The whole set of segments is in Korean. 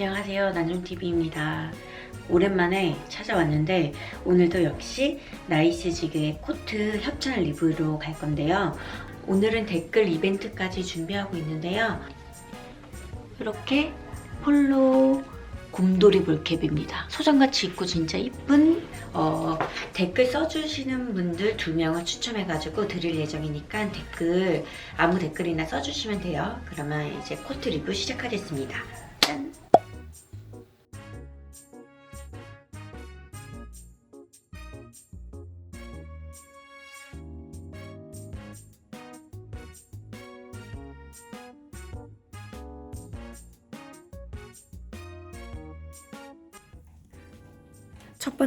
안녕하세요. 난종TV입니다. 오랜만에 찾아왔는데 오늘도 역시 나이스지그의 코트 협찬 리뷰로 갈 건데요. 오늘은 댓글 이벤트까지 준비하고 있는데요. 이렇게 폴로 곰돌이 볼캡입니다. 소장같이 입고 진짜 이쁜 어, 댓글 써주시는 분들 두 명을 추첨해가지고 드릴 예정이니까 댓글 아무 댓글이나 써주시면 돼요. 그러면 이제 코트 리뷰 시작하겠습니다. 짠!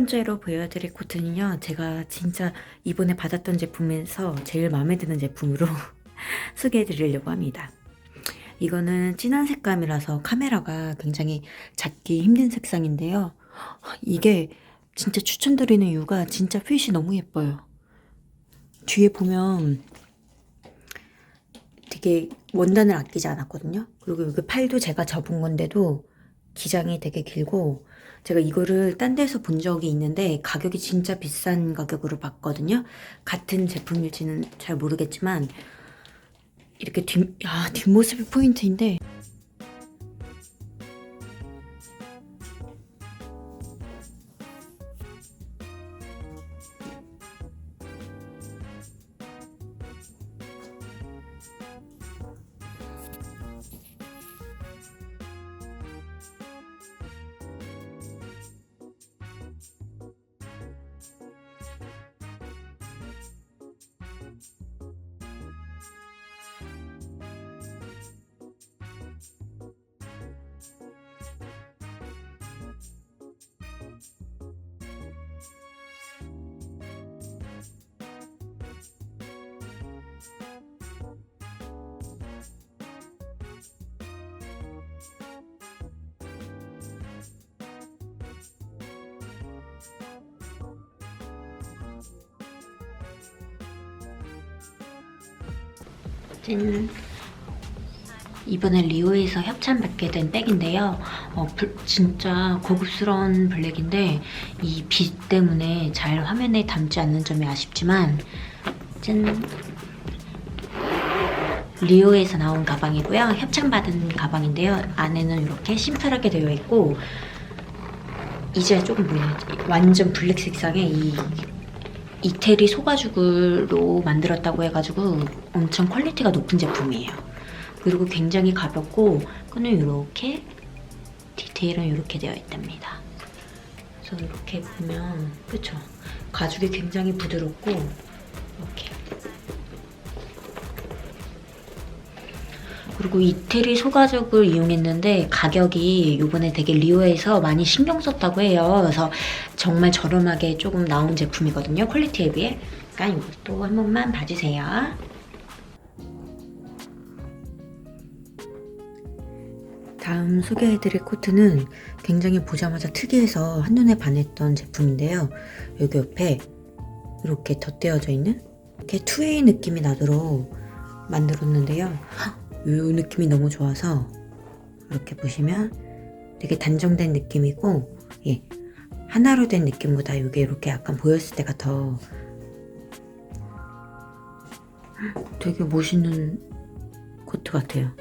번째로 보여드릴 코트는요. 제가 진짜 이번에 받았던 제품에서 제일 마음에 드는 제품으로 소개해 드리려고 합니다. 이거는 진한 색감이라서 카메라가 굉장히 잡기 힘든 색상인데요. 이게 진짜 추천드리는 이유가 진짜 핏이 너무 예뻐요. 뒤에 보면 되게 원단을 아끼지 않았거든요. 그리고 여기 팔도 제가 접은 건데도 기장이 되게 길고 제가 이거를 딴 데서 본 적이 있는데 가격이 진짜 비싼 가격으로 봤거든요. 같은 제품일지는 잘 모르겠지만 이렇게 뒷, 야, 뒷모습이 포인트인데 짠. 이번에 리오에서 협찬받게 된 백인데요. 어, 불- 진짜 고급스러운 블랙인데 이 빛 때문에 잘 화면에 담지 않는 점이 아쉽지만 짠. 리오에서 나온 가방이고요. 협찬받은 가방인데요. 안에는 이렇게 심플하게 되어 있고 이제 조금 보여요. 완전 블랙 색상의 이 이태리 소가죽으로 만들었다고 해가지고 엄청 퀄리티가 높은 제품이에요. 그리고 굉장히 가볍고 끈은 이렇게 디테일은 이렇게 되어 있답니다. 그래서 이렇게 보면 그쵸? 가죽이 굉장히 부드럽고 이렇게 그리고 이태리 소가죽을 이용했는데 가격이 요번에 되게 리오에서 많이 신경 썼다고 해요. 그래서 정말 저렴하게 조금 나온 제품이거든요. 퀄리티에 비해. 그러니까 이것도 한 번만 봐주세요. 다음 소개해드릴 코트는 굉장히 보자마자 특이해서 한눈에 반했던 제품인데요. 여기 옆에 이렇게 덧대어져 있는 이렇게 투웨이 느낌이 나도록 만들었는데요. 이 느낌이 너무 좋아서 이렇게 보시면 되게 단정된 느낌이고 예, 하나로 된 느낌보다 이게 이렇게 약간 보였을 때가 더 되게 멋있는 코트 같아요.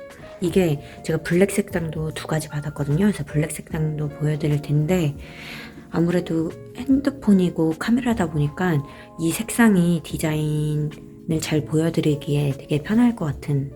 이게 제가 블랙 색상도 두 가지 받았거든요. 그래서 블랙 색상도 보여드릴 텐데 아무래도 핸드폰이고 카메라다 보니까 이 색상이 디자인을 잘 보여드리기에 되게 편할 것 같은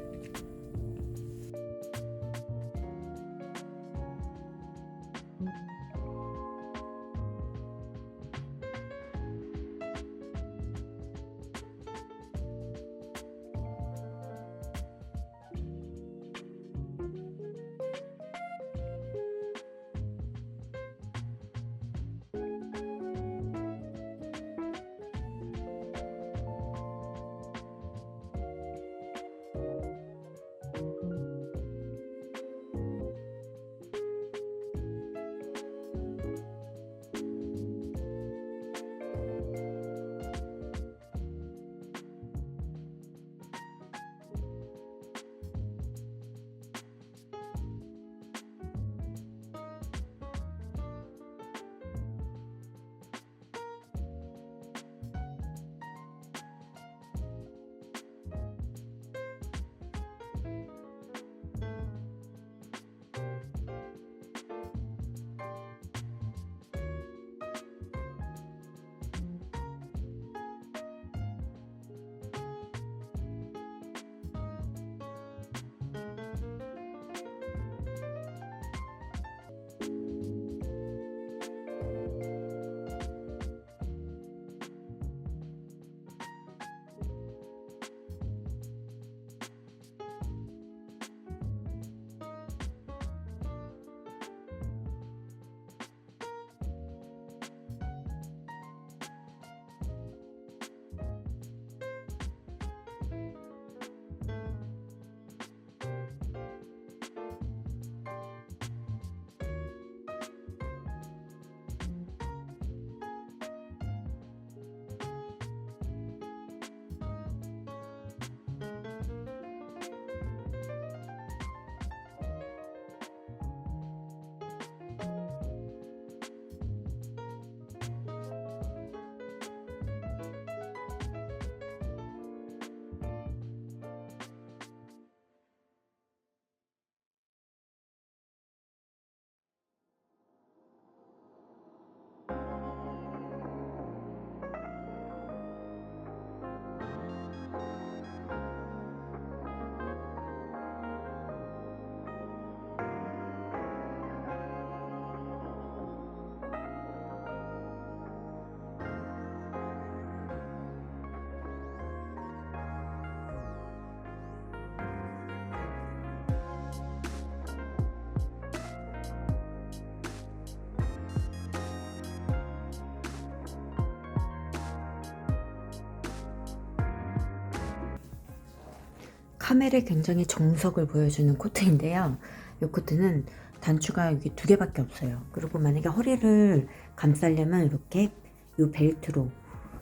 카멜의 굉장히 정석을 보여주는 코트인데요. 이 코트는 단추가 여기 두 개밖에 없어요. 그리고 만약에 허리를 감싸려면 이렇게 이 벨트로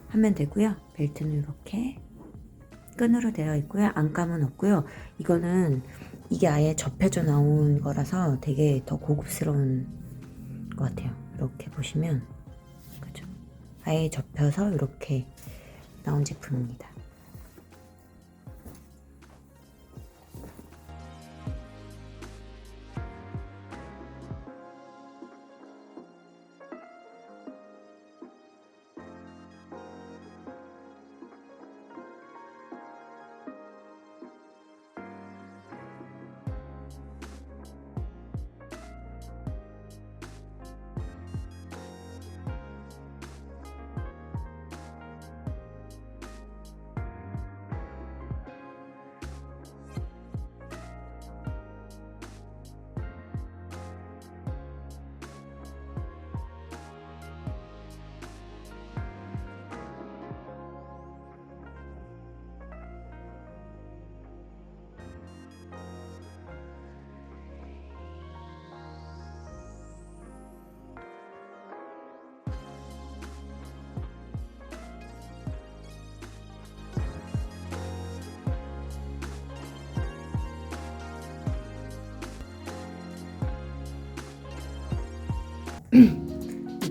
하면 되고요. 벨트는 이렇게 끈으로 되어 있고요. 안감은 없고요. 이거는 이게 아예 접혀져 나온 거라서 되게 더 고급스러운 것 같아요. 이렇게 보시면 그죠? 아예 접혀서 이렇게 나온 제품입니다.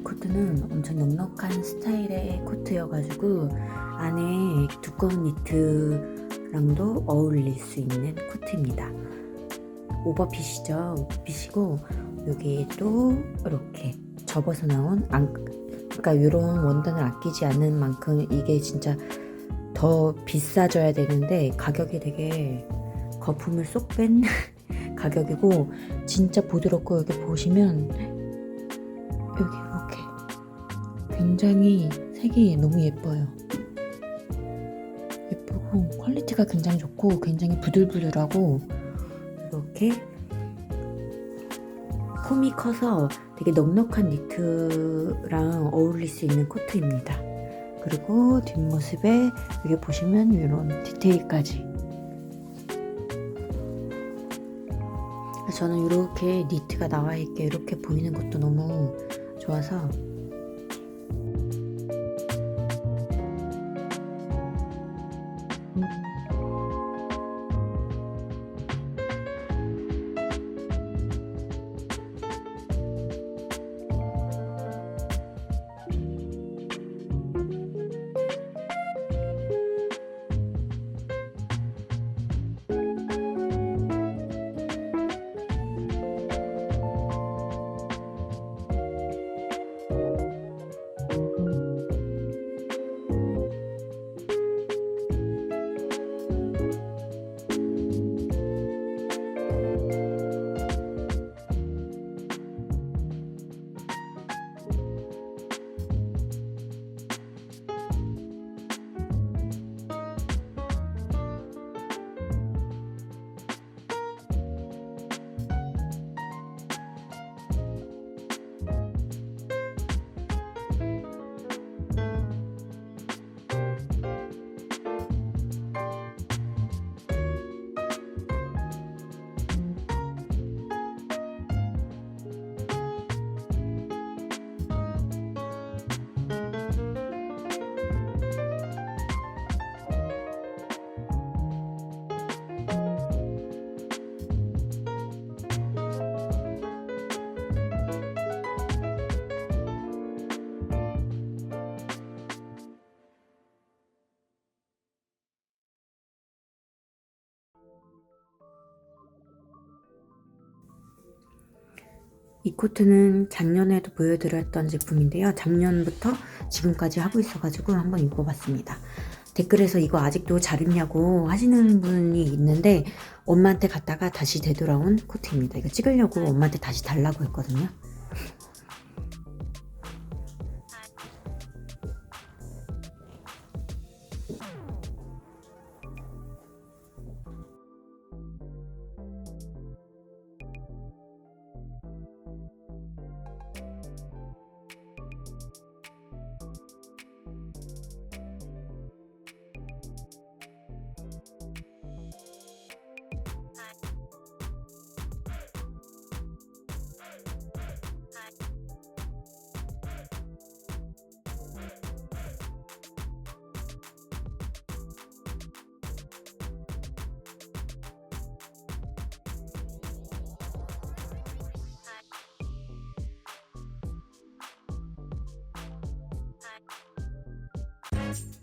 이 코트는 엄청 넉넉한 스타일의 코트여가지고 안에 두꺼운 니트랑도 어울릴 수 있는 코트입니다. 오버핏이죠. 오버핏이고 여기 또 이렇게 접어서 나온 안, 그러니까 이런 원단을 아끼지 않는 만큼 이게 진짜 더 비싸져야 되는데 가격이 되게 거품을 쏙 뺀 가격이고 진짜 부드럽고 여기 보시면 여기 굉장히 색이 너무 예뻐요. 예쁘고 퀄리티가 굉장히 좋고 굉장히 부들부들하고 이렇게 폼이 커서 되게 넉넉한 니트랑 어울릴 수 있는 코트입니다. 그리고 뒷모습에 여기 보시면 이런 디테일까지 저는 이렇게 니트가 나와 있게 이렇게 보이는 것도 너무 좋아서 이 코트는 작년에도 보여드렸던 제품인데요. 작년부터 지금까지 하고 있어가지고 한번 입어봤습니다. 댓글에서 이거 아직도 잘 입냐고 하시는 분이 있는데 엄마한테 갔다가 다시 되돌아온 코트입니다. 이거 찍으려고 엄마한테 다시 달라고 했거든요. ま。